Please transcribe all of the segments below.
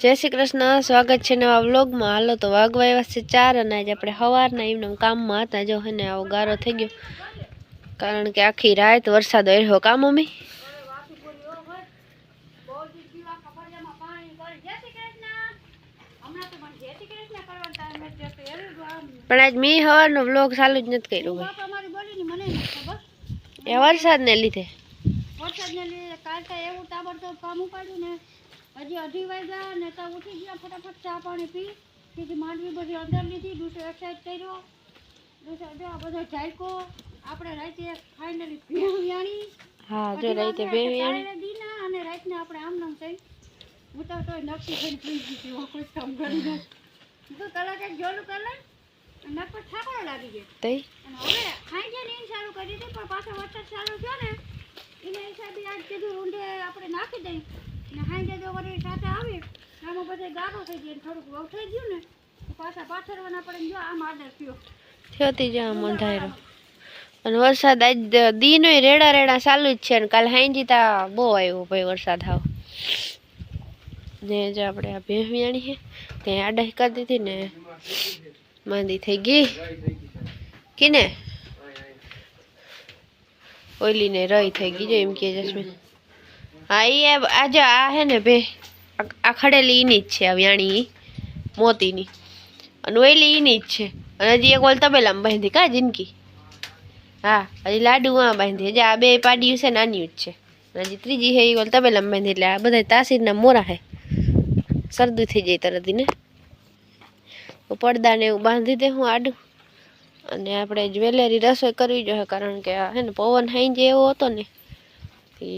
જય શ્રી કૃષ્ણ, સ્વાગત છે નવા વ્લોગમાં. હાલો તો વાગવા આવ્યા ચાર અને આજે આપણે સવારના એમના કામમાં હતા. જો હે ને આવો ગારો થઈ ગયો. કારણ કે આખી રાત વરસાદ રહ્યો કામ મમ્મી પણ આજ મેં સવારનો વ્લોગ ચાલુ જ નથી કર્યો એ વરસાદને લીધે. વરસાદને લીધે કાલ એવું તાબડતોબ કામ ઉપાડ્યું ને. હજી અઢી વાગ્યા ને ઉઠી ગયા ફટાફટ ચા પાણી પી. સીધી માંડવી બધી અંદર લીધી દૂસરો એક્સાઇઝ કર્યો. જો આ બધો ઝાયકો આપણે રાતે ફાઇનલી ભેણિયાણી હા જો રાતે વાગ્યા દીના અને રાતને આપણે આમ નામ થઈ. હું તો નક્કી થઈને પી ગઈ હતી કોઈ કામ કરીને તો કલાક એક જોલું કલાક. નક પર થાકડો લાગી ગયો. તઈ? અને હવે ખાઈ નીંદ ચાલુ કરી હતી પણ પાછો વરસાદ ચાલુ થયો ને એને હિસાબે આજ કીધું ઊંડે આપણે નાખી દઈ. ને હાંજે જો વળી સાથે આવી આમાં બધે ગાઢો થઈ ગયો થોડુંક વહુ થઈ ગયું ને તો પાછા પાથરવાના પડે જો આમ આદર થયો. થયોતી જા મંધાયરો અને વરસાદ આજ દીનો રેડા રેડા ચાલુ જ છે ને કાલે હાંજી તા બહુ આવ્યો ભાઈ વરસાદ આવો ને જો આપણે આ ભેમિયાણી છે ત્યાં આડાઈ કરી દીધી ને માંદી થઈ ગઈ. કીને? ઓઈલી ને રઈ થઈ ગઈ જો એમ કે જસ્મીન. હા એ આજે આ હે ને બે, આ- ઈની જ છે, આ વ્યાણી મોતીની. અને ઓઈલી એની જ છે. અને હજી એક ઓલ તબેલામાં બાંધી, કા જિંદગી? હા, હજી લાડુ માં બાંધી, હજી આ બે પાડીયું છે, નાની જ છે. હજી ત્રીજી હે એ ઓલ તબેલામાં બાંધી, એટલે આ બધા તાસીરના મોરા હે. શરદી થઈ જાય તરત ને પડદાને એવું બાંધી દે હું આડું. અને આપણે જ્વેલરી રસોઈ કરવી જોઈએ, કારણ કે હે ને પવન હાઈ જે એવો હતો ને એ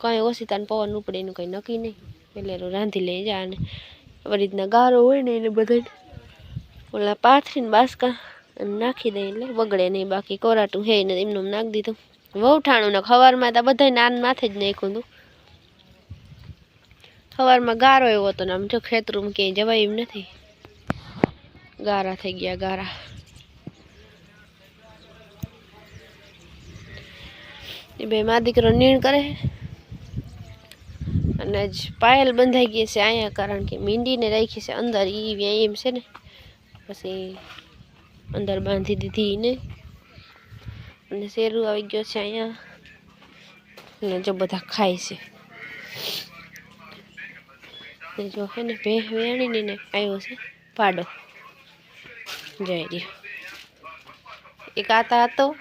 કાંઈ ઓછીતાને પવન ઉપડે એનું કંઈ નક્કી નહીં. પેલેરું રાંધી લઈ જા અને આવી રીતના ગારો હોય ને એને બધા ઓલા પાથરીને બાસકા નાખી દે એટલે બગડે નહીં, બાકી કોરાટું હે ને એમનું નાખી દીધું. વહુઠાણું ને ખવારમાં તો બધા નાન માથે જ નાખ્યું હતું. સવારમાં ગારો એવો હતો ને આમ જો ખેતરું ક્યાંય જવાય એમ નથી. ગારા થઈ ગયા, ગારા. એ બે મા દીકરો નીણ કરે અને જ પાયલ બંધાઈ ગઈ છે અહીંયા કારણ કે મીંડીને રાખી છે અંદર એ વ્યાય એમ છે ને. પછી અંદર બાંધી દીધી એને. અને શેરું આવી ગયો છે અહીંયા. અને જો બધા ખાય છે. ને જો હે ને ભે વેણીને ને આવ્યો છે પાડો. જઈ રહ્યો એક આતા હતો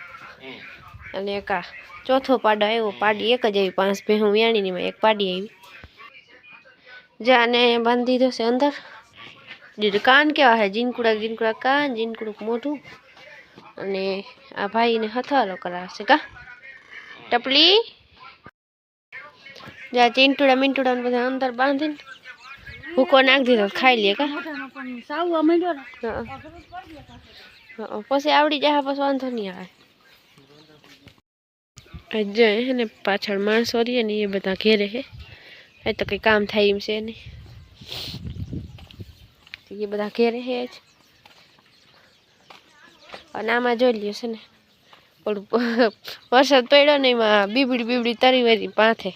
અને એક આ. ચોથો પાડો આવ્યો પાડી એક જ આવી પાંચ ભેહું વ્યાણીની એક પાડી આવી. જાને બાંધી દીધો છે અંદર. દીધું કાન કેવા છે જીનકુડા જીનકુડા કાન જીનકુડું મોઢું. અને આ ભાઈને હથવાલો કરાવશે કા? ટપલી. જા ચીંટુડા મીંટુડા ને બધા અંદર બાંધીને ભૂકો નાખી દીધો તો ખાઈ લે કા? મોઢામાં પણ સાવવા માંડ્યો ને. હા અઘરું જ પડી ગયું પાછું. હા, પછી આવડી જાય પછી વાંધો નહીં આવે. અજય હે ને પાછળ માણસો રહીએ ને એ બધા ઘેરે હે. એ તો કંઈ કામ થાય એમ છે નહીં. એ બધા ઘેરે હે જ. અને આમાં જોઈ લ્યો છે ને, ઓલું વરસાદ પડ્યો ને એમાં બીબડી બીબડી તરી વરી પાથે.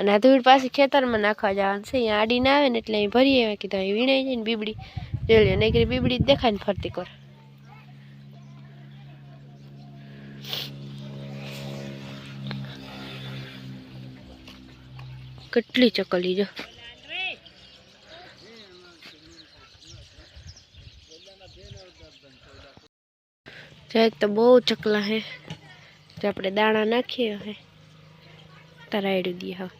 અને આ ધૂળ પાછી ખેતરમાં નાખવા જવાનું છે. અહીંયા આડી ના આવે ને એટલે અહીં ભરી આવ્યા કીધું, અહીં વીણાઈ જાય ને બીબડી. જોઈ લ્યો નહીં બીબડી દેખાય ને ફરતી કર. કેટલી ચકલી જો જાય તો બહુ ચકલા હે. જો આપણે દાણા નાખીએ હે. તરાયડું દઈએ હવે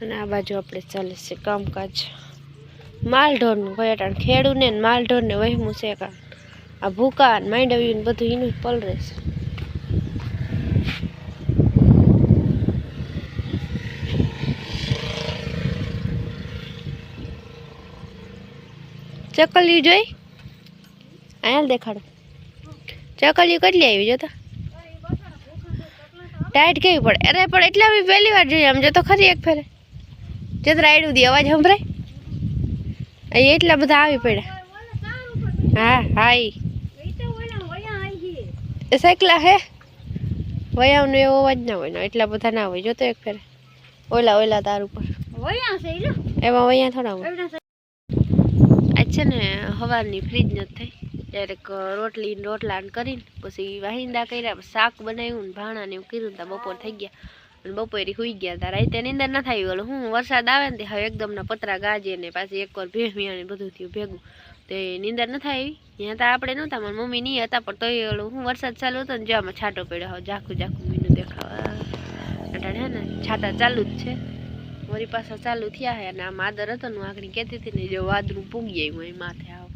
અને આ બાજુ આપણે ચાલે છે કામકાજ. માલઢોરનું કોઈ અટાણ ખેડૂને ને માલઢોરને વહેમું છે કા આ ભૂકા ને માંડવ્યું બધું એનું પલ રહેશે ચકલિયું જોઈ? અહીંયા દેખાડો. ચકલિયું કેટલી આવી જોતા? ટાઈટ કેવી પડે? અરે, પણ એટલા બી પહેલી વાર જોઈએ આમ જો તો ખરી એક ફેરે. જત રાયડું દી અવાજ સંભળાય. એટલા બધા આવી પડ્યા. હા હા ઈ એ તો ઓલા વયા આવી ગઈ એ સાયકલા હે? વયાવનો એવો અવાજ ના હોય ને એટલા બધા ના હોય. જોતો એક ફેરે. ઓલા ઓલા તાર ઉપર. એમાં વયા થોડા હોય. આજ છે. ને હવાની ફ્રીજ નથી થઈ. ડાયરેક્ટ રોટલી રોટલા કરીને પછી વાહિંદા કર્યા શાક બનાવ્યું ને ભાણા ને એવું કર્યું તા બપોર થઈ ગયા. અને બપોરે સુઈ ગયા તા. રાતે નીંદર ના થાય ઓલું. હું વરસાદ આવે ને હવે એકદમ ના પતરા ગાજે ને પાછી એક વાર ભેમિયા ને બધું થયું ભેગું. તે નીંદર ન થાય ત્યાં તો આપણે નહોતા મારી મમ્મી નહીં હતા, પણ તોય ઓલું હું વરસાદ ચાલુ હતો ને જો આમાં છાંટો પડ્યો હોય ઝાખું ઝાખું મીનું દેખાવા. અટાણે હે ને, છાંટા ચાલુ જ છે. મારી પાસે ચાલુ થયા હે અને આ માદર હતો ને આગળ કહેતી હતી ને, જો વાદળું પૂગી આવ્યું એ માથે આવ.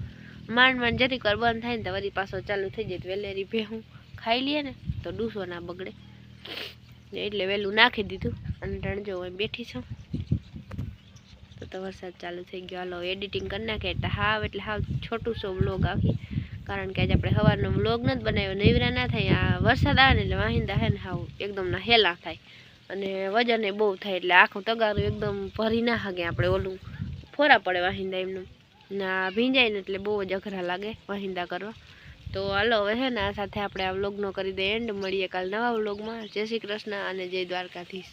માંડ માંડ જરીક વાર બંધ થાય ને તો વળી પાછો ચાલુ થઈ જાય, તો વેલેરી ભેહું ખાઈ લઈએ ને, તો ડૂસો ના બગડે. એટલે વહેલું નાખી દીધું. અને ટાણે જો અહીં બેઠી છું. તો તો વરસાદ ચાલુ થઈ ગયો. હાલો એડિટિંગ કરી નાખે એટલે હાવ એટલે હાવ છોટું સો વ્લોગ આવી કારણ કે આજે આપણે સવારનો વ્લોગ નથી બનાવ્યો, નૈવરા ના થાય. આ વરસાદ આવે ને એટલે વાહિંદા હે ને હાવ એકદમ ના હેલા થાય. અને વજન એ બહુ થાય એટલે આખું તગારું એકદમ ભરી ના હાગે આપણે ઓલું. ફોરા પડે વાહિંદા એમનું. ના ભીંજાય ને એટલે બહુ જ અઘરા લાગે વાહિંદા કરવા. તો હાલો, હવે છે ને આ સાથે આપણે આ વ્લોગનો કરી દઈએ એન્ડ મળીએ કાલ નવા વ્લોગમાં જય શ્રી કૃષ્ણ અને જય દ્વારકાધીશ.